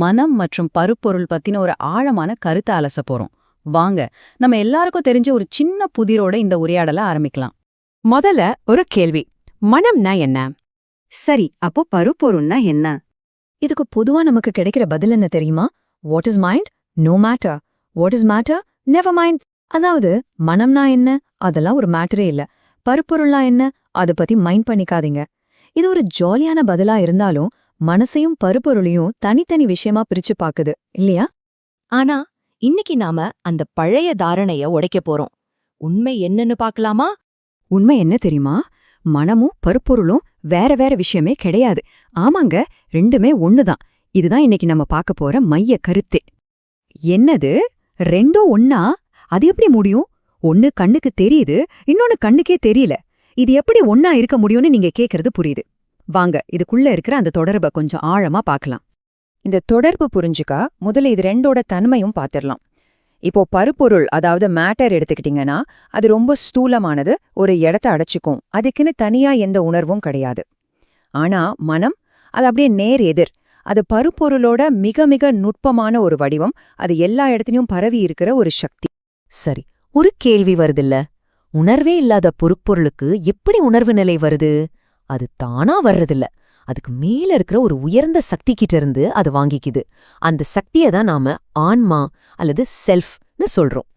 மனம் மற்றும் பருப்பொருள் பத்தின ஒரு ஆழமான கருத்தை அலச போறோம். வாங்க நம்ம எல்லாருக்கும் தெரிஞ்ச ஒரு சின்ன புதிரோட இந்த உரையாடலை ஆரம்பிக்கலாம். முதல்ல ஒரு கேள்வி மனம்னா என்ன? சரி அப்போ பருப்பொருள்னா என்ன? இதுக்கு பொதுவா நமக்கு கிடைக்கிற பதில் என்ன தெரியுமா? What is mind no matter what is matter never mind அதாவது மனம்னா என்ன? அதெல்லாம் ஒரு மேட்டரே இல்ல. பருப்பொருள்னா என்ன? அதை பத்தி மைண்ட் பண்ணிக்காதீங்க. இது ஒரு ஜாலியான பதிலா இருந்தாலும் மனசையும் பருப்பொருளையும் தனித்தனி விஷயமா பிரிச்சு பாக்குது இல்லையா? ஆனா இன்னைக்கு நாம அந்த பழைய தாரணைய உடைக்க போறோம். உண்மை என்னன்னு பாக்கலாமா? உண்மை என்ன தெரியுமா? மனமும் பருப்பொருளும் வேற வேற விஷயமே கிடையாது. ஆமாங்க ரெண்டுமே ஒண்ணுதான். இதுதான் இன்னைக்கு நம்ம பார்க்க போற மைய கருத்தே. என்னது? ரெண்டும் ஒன்னா அது எப்படி முடியும்? ஒன்னு கண்ணுக்கு தெரியுது இன்னொன்னு கண்ணுக்கே தெரியல. இது எப்படி ஒன்னா இருக்க முடியும்னு நீங்க கேக்குறது புரியுது. வாங்க இதுக்குள்ள இருக்கிற அந்த தொடர்பை கொஞ்சம் ஆழமா பார்க்கலாம். இந்த தொடர்பு புரிஞ்சுக்க முதல்ல இது ரெண்டோட தன்மையும் பார்த்திடலாம் இப்போ பருப்பொருள் அதாவது மேட்டர் எடுத்துக்கிட்டீங்கன்னா அது ரொம்ப ஸ்தூலமானது ஒரு இடத்த அடைச்சிக்கும். அதுக்குன்னு தனியா எந்த உணர்வும் கிடையாது. ஆனா மனம் அது அப்படியே நேர் எதிர். அது பருப்பொருளோட மிக மிக நுட்பமான ஒரு வடிவம். அது எல்லா இடத்துலயும் பரவி இருக்கிற ஒரு சக்தி. சரி ஒரு கேள்வி வருதில்ல. உணர்வே இல்லாத பொருட்பொருளுக்கு எப்படி உணர்வு நிலை வருது? அது தானா வர்றதில்ல. அதுக்கு மேல இருக்கிற ஒரு உயர்ந்த சக்தி கிட்ட இருந்து அது வாங்கிக்குது. அந்த சக்தியை தான் நாம ஆன்மா அல்லது செல்ஃப்னு சொல்றோம்.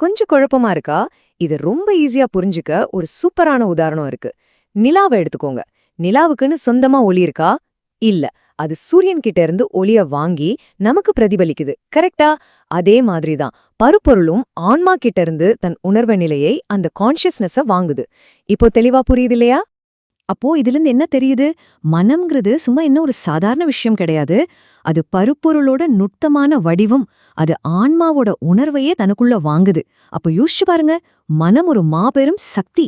கொஞ்சம் குழப்பமா இருக்கா? இது ரொம்ப ஈஸியா புரிஞ்சுக்க ஒரு சூப்பரான உதாரணம் இருக்கு. நிலாவை எடுத்துக்கோங்க. நிலாவுக்குன்னு சொந்தமா ஒளி இருக்கா? இல்ல. அது சூரியன் கிட்ட இருந்து ஒளிய வாங்கி நமக்கு பிரதிபலிக்குது. கரெக்டா? அதே மாதிரிதான் பருப்பொருளும் ஆன்மா கிட்ட இருந்து தன் உணர்வு நிலையை அந்த கான்ஷியஸ்னஸ வாங்குது. இப்போ தெளிவா புரியுது இல்லையா? அப்போ இதிலிருந்து என்ன தெரியுது? மனம்ங்கிறது சும்மா என்ன ஒரு சாதாரண விஷயம் கிடையாது. அது பருப்பொருளோட நுட்பமான வடிவம். அது ஆன்மாவோட உணர்வையே தனக்குள்ள வாங்குது. அப்ப யோசிச்சு பாருங்க மனம் ஒரு மாபெரும் சக்தி.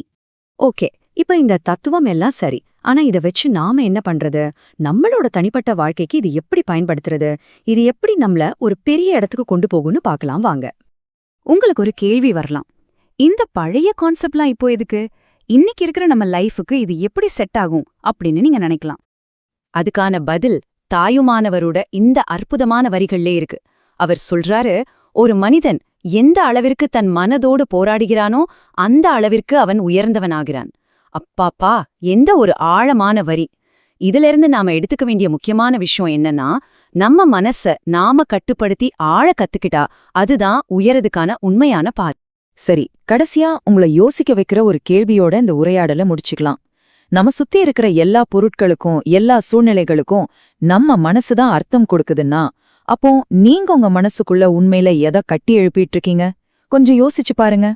ஓகே இப்ப இந்த தத்துவம் எல்லாம் சரி. ஆனா இத வச்சு நாம என்ன பண்றது? நம்மளோட தனிப்பட்ட வாழ்க்கைக்கு இது எப்படி பயன்படுத்துறது? இது எப்படி நம்மள ஒரு பெரிய இடத்துக்கு கொண்டு போகும்னு பார்க்கலாம் வாங்க. உங்களுக்கு ஒரு கேள்வி வரலாம். இந்த பழைய கான்செப்ட்லாம் இப்போ எதுக்கு? இன்னைக்கு இருக்கிற நம்ம லைஃபுக்கு இது எப்படி செட் ஆகும் அப்படின்னு நீங்க நினைக்கலாம். அதுக்கான பதில் தாயுமானவரோட இந்த அற்புதமான வரிகள்லே இருக்கு. அவர் சொல்றாரு ஒரு மனிதன் எந்த அளவிற்கு தன் மனதோடு போராடுகிறானோ அந்த அளவிற்கு அவன் உயர்ந்தவனாகிறான். அப்பாப்பா எந்த ஒரு ஆழமான வரி. இதிலிருந்து நாம எடுத்துக்க வேண்டிய முக்கியமான விஷயம் என்னன்னா நம்ம மனச நாம கட்டுப்படுத்தி ஆழ கத்துக்கிட்டா அதுதான் உயரதுக்கான உண்மையான பாத். சரி கடைசியா உங்களை யோசிக்க வைக்கிற ஒரு கேள்வியோட இந்த உரையாடலை முடிச்சுக்கலாம். நம்ம சுத்தி இருக்கிற எல்லா பொருட்களுக்கும் எல்லா சூழ்நிலைகளுக்கும் நம்ம மனசுதான் அர்த்தம் கொடுக்குதுன்னா அப்போ நீங்க உங்க மனசுக்குள்ள உண்மையில எதை கட்டி எழுப்பிட்டு இருக்கீங்க? கொஞ்சம் யோசிச்சு பாருங்க.